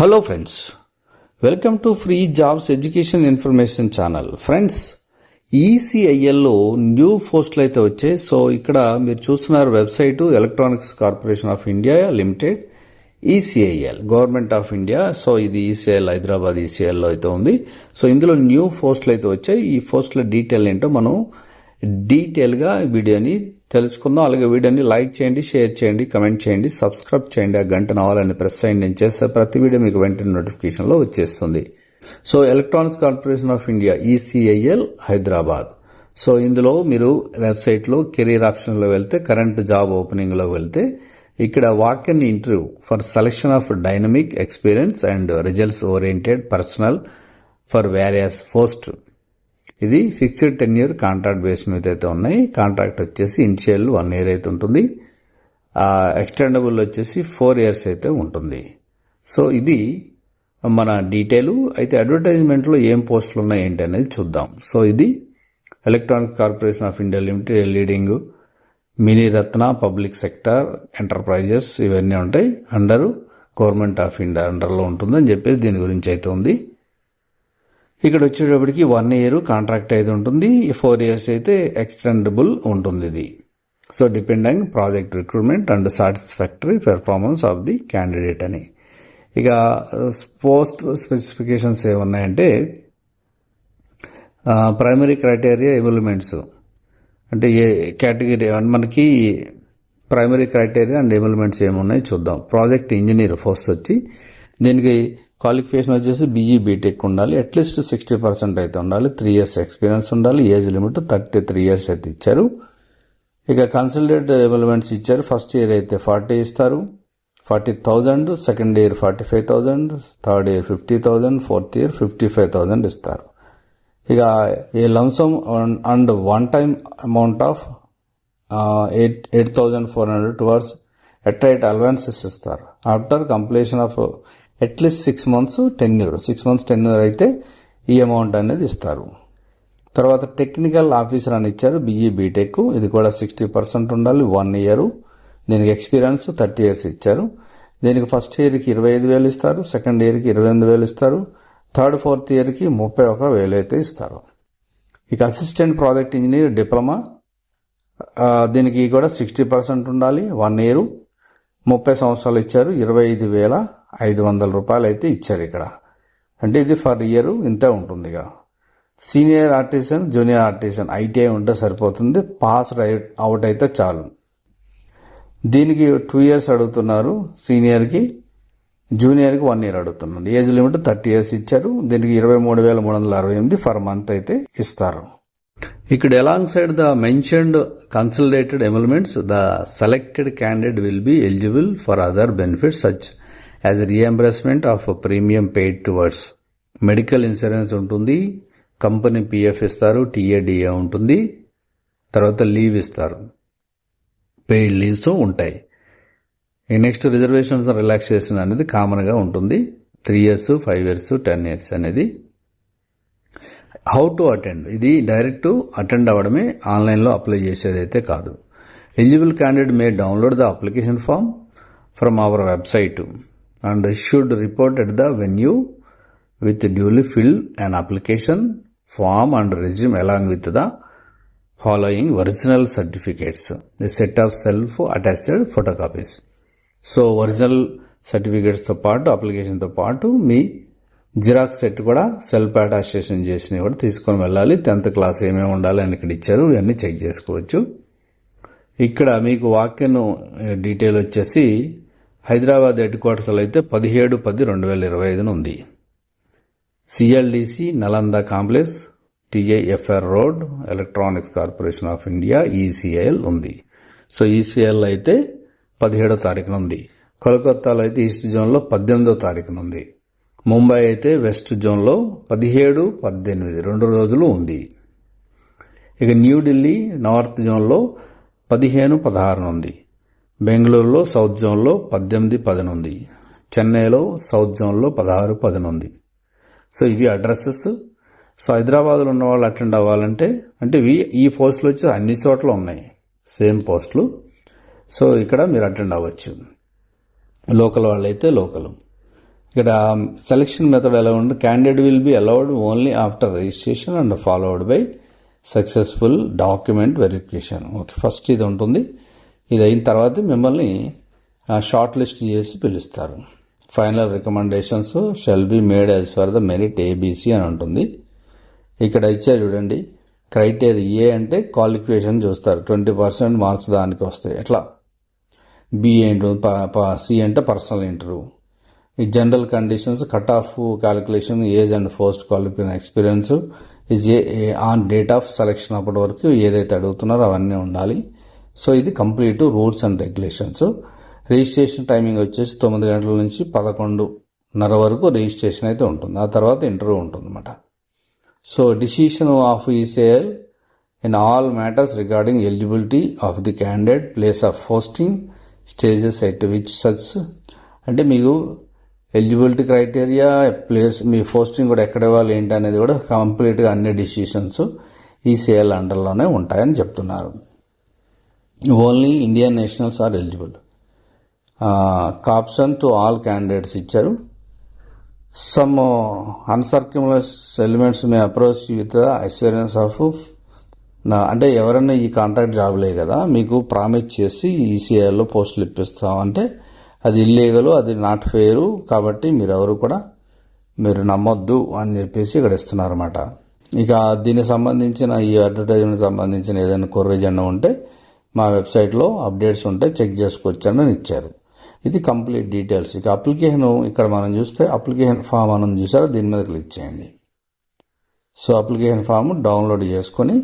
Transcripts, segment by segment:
Hello friends welcome to free jobs education information channel friends ఈసీఐఎల్లో new పోస్టులు అయితే వచ్చాయి. So ఇక్కడ మీరు చూస్తున్నారు website electronics corporation of India limited ECIL government of India so ఇది ECIL Hyderabad ఈసీఐఎల్లో అయితే ఉంది. సో ఇందులో న్యూ పోస్టులు అయితే వచ్చాయి. ఈ పోస్టుల డీటెయిల్ ఏంటో మనం డీటెయిల్గా వీడియోని తెలుసుకుందాం. అలాగే వీడియోని లైక్ చేయండి షేర్ చేయండి కమెంట్ చేయండి సబ్స్క్రైబ్ చేయండి. ఆ గంట నవాలని ప్రెస్ అయ్యి నేను చేస్తే ప్రతి వీడియో మీకు వెంటనే నోటిఫికేషన్లో వచ్చేస్తుంది. So electronics corporation of India ECIL Hyderabad. So ఇందులో మీరు వెబ్సైట్లో కెరీర్ ఆప్షన్లో వెళ్తే కరెంట్ జాబ్ ఓపెనింగ్లో వెళ్తే ఇక్కడ walk in interview for selection of dynamic experience and results oriented personnel for various post ఇది fixed ten year contract base మీద అయితే ఉన్నాయి. కాంట్రాక్ట్ వచ్చేసి ఇనిషియల్ వన్ ఇయర్ అయితే ఉంటుంది. ఎక్స్టెండబుల్ వచ్చేసి ఫోర్ ఇయర్స్ అయితే ఉంటుంది. సో ఇది మన డీటెయిల్ అయితే అడ్వర్టైజ్మెంట్లో ఏం పోస్టులు ఉన్నాయి ఏంటి అనేది చూద్దాం. సో ఇది electronic corporation of India limited leading mini Ratna public sector enterprises ఇవన్నీ ఉంటాయి. అండర్ గవర్నమెంట్ ఆఫ్ ఇండియా అండర్లో ఉంటుందని చెప్పేసి దీని గురించి అయితే ఉంది. ఇక్కడ వచ్చేటప్పటికి వన్ ఇయర్ కాంట్రాక్ట్ అయితే ఉంటుంది ఫోర్ ఇయర్స్ అయితే ఎక్స్టెండబుల్ ఉంటుంది ఇది. So depending project recruitment and satisfactory performance of the candidate అని. ఇక పోస్ట్ స్పెసిఫికేషన్స్ ఏమున్నాయంటే ప్రైమరీ క్రైటీరియా ఎబుల్మెంట్స్ అంటే ఏ కేటగిరీ మనకి ప్రైమరీ క్రైటీరియా అండ్ ఎబుల్మెంట్స్ ఏమున్నాయి చూద్దాం. ప్రాజెక్ట్ ఇంజనీర్ ఫస్ట్ వచ్చి దీనికి క్వాలిఫికేషన్ వచ్చేసి బీఈ బీటెక్ ఉండాలి. అట్లీస్ట్ సిక్స్టీ పర్సెంట్ అయితే ఉండాలి. త్రీ ఇయర్స్ ఎక్స్పీరియన్స్ ఉండాలి. Age limit thirty three years అయితే ఇచ్చారు. ఇక కన్సల్టేట్ డెవలప్మెంట్స్ ఇచ్చారు. ఫస్ట్ ఇయర్ అయితే ఫార్టీ ఇస్తారు. Forty thousand second year forty five thousand third year fifty thousand fourth year fifty five thousand ఇస్తారు. ఇక ఈ lump sum and one time amount of eight eight thousand four hundred towards attire allowances ఇస్తారు. After completion of at least six months tenure six months tenure అయితే ఈ amount అనేది ఇస్తారు. తర్వాత technical officer అని ఇచ్చారు బిఈ బీటెక్ ఇది కూడా సిక్స్టీ పర్సెంట్ ఉండాలి వన్ ఇయర్ దీనికి ఎక్స్పీరియన్స్ థర్టీ ఇయర్స్ ఇచ్చారు. దీనికి ఫస్ట్ ఇయర్కి ఇరవై ఐదు వేలు ఇస్తారు సెకండ్ ఇయర్కి ఇరవై ఎనిమిది వేలు ఇస్తారు థర్డ్ ఫోర్త్ ఇయర్కి ముప్పై ఒక వేలు అయితే ఇస్తారు. ఇక అసిస్టెంట్ ప్రాజెక్ట్ ఇంజనీర్ డిప్లొమా దీనికి కూడా సిక్స్టీ పర్సెంట్ ఉండాలి వన్ ఇయర్ ముప్పై సంవత్సరాలు ఇచ్చారు ఇరవై ఐదు వేల ఐదు వందల రూపాయలు అయితే ఇచ్చారు ఇక్కడ. అంటే ఇది ఫర్ ఇయర్ ఇంతే ఉంటుంది ఇక senior artisan junior artisan ITI ఉంటే సరిపోతుంది. పాస్ అవుట్ అయితే చాలు. దీనికి టూ ఇయర్స్ అడుగుతున్నారు సీనియర్కి. జూనియర్కి వన్ ఇయర్ అడుగుతున్నారు ఏజ్ లిమిట్ థర్టీ ఇయర్స్ ఇచ్చారు. దీనికి ఇరవై మూడు వేల మూడు వందల అరవై ఎనిమిది ఫర్ మంత్ అయితే ఇస్తారు. ఇక్కడ alongside the mentioned consolidated emoluments the selected candidate will be eligible for other benefits such as reimbursement of premium paid towards medical insurance ఉంటుంది. కంపెనీ పిఎఫ్ ఇస్తారు టీఏడిఏ ఉంటుంది. తర్వాత లీవ్ ఇస్తారు. పెయిడ్ లీవ్స్ ఉంటాయి. Next reservations relaxation అనేది కామన్గా ఉంటుంది. Three years five years ten years అనేది. హౌ టు అటెండ్ ఇది డైరెక్ట్ అటెండ్ అవ్వడమే ఆన్లైన్లో అప్లై చేసేది అయితే కాదు. Eligible candidate may download the application form from our website and should report at the venue with duly fill in application form and resume along with the following original certificates the set of self attached photocopies so original సర్టిఫికేట్స్తో పాటు అప్లికేషన్తో పాటు మీ xerox set కూడా self attestation చేసినవి కూడా తీసుకొని వెళ్ళాలి. Tenth class ఏమేమి ఉండాలి అని ఇక్కడ ఇచ్చారు. ఇవన్నీ చెక్ చేసుకోవచ్చు. ఇక్కడ మీకు వాక్యను డీటెయిల్ వచ్చేసి హైదరాబాద్ హెడ్ క్వార్టర్స్లో అయితే పదిహేడు పది రెండు వేల ఇరవై ఐదున ఉంది. CLDC Nalanda complex TIFR road electronics corporation of India ECIL ఉంది. సో ఈసీఐఎల్ అయితే పదిహేడో తారీఖున ఉంది. కోల్కత్తాలో అయితే ఈస్ట్ జోన్లో పద్దెనిమిదో తారీఖున ఉంది. ముంబై అయితే వెస్ట్ జోన్లో పదిహేడు పద్దెనిమిది రెండు రోజులు ఉంది. ఇక న్యూఢిల్లీ నార్త్ జోన్లో పదిహేను పదహారు ఉంది. బెంగళూరులో సౌత్ జోన్లో పద్దెనిమిది పదనుంది చెన్నైలో సౌత్ జోన్లో పదహారు పదనుంది సో ఇవి అడ్రస్సెస్. సో హైదరాబాద్లో ఉన్న వాళ్ళు అటెండ్ అవ్వాలంటే అంటే ఇవి ఈ పోస్టులు వచ్చి అన్ని చోట్ల ఉన్నాయి. సేమ్ పోస్టులు. సో ఇక్కడ మీరు అటెండ్ అవ్వచ్చు. లోకల్ వాళ్ళైతే లోకల్. ఇక్కడ సెలక్షన్ మెథడ్ ఎలా ఉంటుంది candidate will be allowed only after registration and followed by successful document verification. Okay first ఇది ఉంటుంది. ఇది అయిన తర్వాత మిమ్మల్ని షార్ట్ లిస్ట్ చేసి పిలుస్తారు. Final recommendations shall be made as per the merit ABC అని ఉంటుంది. ఇక్కడ ఇచ్చారు చూడండి క్రైటీరియా ఏ అంటే క్వాలిఫికేషన్ చూస్తారు. ట్వంటీ పర్సెంట్ మార్క్స్ దానికి వస్తాయి. ఎట్లా? బి ఏంటో? సి అంటే పర్సనల్ ఇంటర్వ్యూ ఈ general conditions cut off calculation age and post qualification experience is a on date of selection అప్పటి వరకు ఏదైతే అడుగుతున్నారో అవన్నీ ఉండాలి. సో ఇది complete rules and regulations. Registration timing వచ్చేసి తొమ్మిది గంటల నుంచి పదకొండున్నర వరకు రిజిస్ట్రేషన్ అయితే ఉంటుంది. ఆ తర్వాత ఇంటర్వ్యూ ఉంటుంది అన్నమాట so decision of ECIL in all matters regarding eligibility of the candidate place of posting stages at which such. అంటే మీకు ఎలిజిబిలిటీ క్రైటీరియా ప్లేస్ మీ పోస్టింగ్ కూడా ఎక్కడ ఇవ్వాలి ఏంటి అనేది కూడా కంప్లీట్గా అన్ని డిసిషన్స్ ఈసీఎల్ అండర్లోనే ఉంటాయని చెప్తున్నారు. Only Indian nationals are eligible. Caution to all candidates ఇచ్చారు. Some unscrupulous elements may approach with assurance of అంటే ఎవరైనా ఈ కాంట్రాక్ట్ జాబ్లే కదా మీకు ప్రామిస్ చేసి ఈసీఐలో పోస్టులు ఇప్పిస్తాం అంటే అది ఇల్లీగలు అది నాట్ ఫెయిరు కాబట్టి మీరు ఎవరు కూడా మీరు నమ్మొద్దు అని చెప్పేసి ఇక్కడ ఇస్తున్నారు అనమాట ఇక దీనికి సంబంధించిన ఈ అడ్వర్టైజ్మెంట్ సంబంధించిన ఏదైనా కొర్రేజ్ ఉంటే మా వెబ్సైట్లో అప్డేట్స్ ఉంటే చెక్ చేసుకోవచ్చని ఇచ్చారు. ఇది కంప్లీట్ డీటెయిల్స్. ఇక అప్లికేషన్ ఇక్కడ మనం చూస్తే అప్లికేషన్ ఫామ్ మనం చూసారో? దీని మీద క్లిక్ చేయండి. సో అప్లికేషన్ ఫామ్ డౌన్లోడ్ చేసుకొని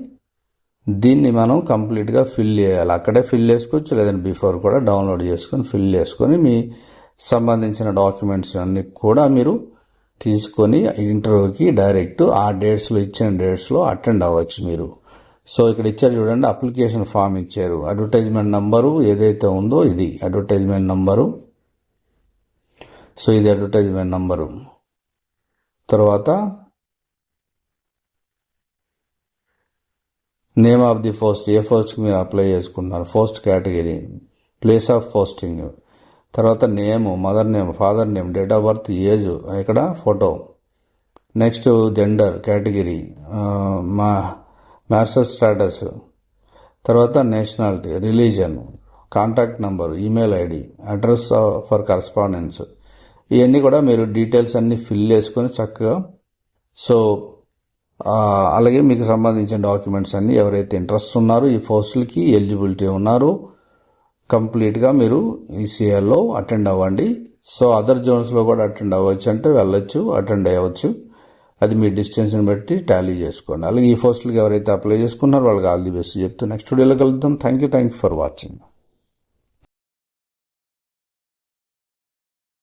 దీన్ని మనం కంప్లీట్గా ఫిల్ చేయాలి. అక్కడే ఫిల్ చేసుకోవచ్చు లేదంటే బిఫోర్ కూడా డౌన్లోడ్ చేసుకొని ఫిల్ చేసుకొని మీ సంబంధించిన డాక్యుమెంట్స్ అన్ని కూడా మీరు తీసుకొని ఇంటర్వ్యూకి డైరెక్ట్ ఆ డేట్స్లో ఇచ్చిన డేట్స్లో అటెండ్ అవ్వచ్చు మీరు. సో ఇక్కడ ఇచ్చారు చూడండి అప్లికేషన్ ఫామ్ ఇచ్చారు. అడ్వర్టైజ్మెంట్ నంబరు ఏదైతే ఉందో ఇది. అడ్వర్టైజ్మెంట్ నంబరు సో ఇది అడ్వర్టైజ్మెంట్ నంబరు తర్వాత నేమ్ ఆఫ్ ది పోస్ట్ ఏ పోస్ట్కి మీరు అప్లై చేసుకున్నారు? Post category place of posting తర్వాత name mother name father name date of birth age ఇక్కడ ఫోటో నెక్స్ట్ జెండర్ కేటగిరీ మా మ్యారసస్ స్టేటస్. తర్వాత nationality religion contact number email ID address for correspondence. ఇవన్నీ కూడా మీరు డీటెయిల్స్ అన్నీ fill చేసుకొని చక్కగా సో అలాగే మీకు సంబంధించిన డాక్యుమెంట్స్ అన్నీ ఎవరైతే ఇంట్రెస్ట్ ఉన్నారో ఈ పోస్టులకి ఎలిజిబిలిటీ ఉన్నారో కంప్లీట్గా మీరు ఈసీఎల్లో అటెండ్ అవ్వండి. సో అదర్ జోన్స్లో కూడా అటెండ్ అవ్వచ్చు అంటే వెళ్ళొచ్చు అటెండ్ అవ్వచ్చు అది మీ డిస్టెన్స్ని బట్టి టాలీ చేసుకోండి. అలాగే ఈ పోస్టులకి ఎవరైతే అప్లై చేసుకున్నారో వాళ్ళకి ఆల్ ది బెస్ట్ చెప్తూ నెక్స్ట్ వీడియోలో కలుద్దాం. Thank you thank you for watching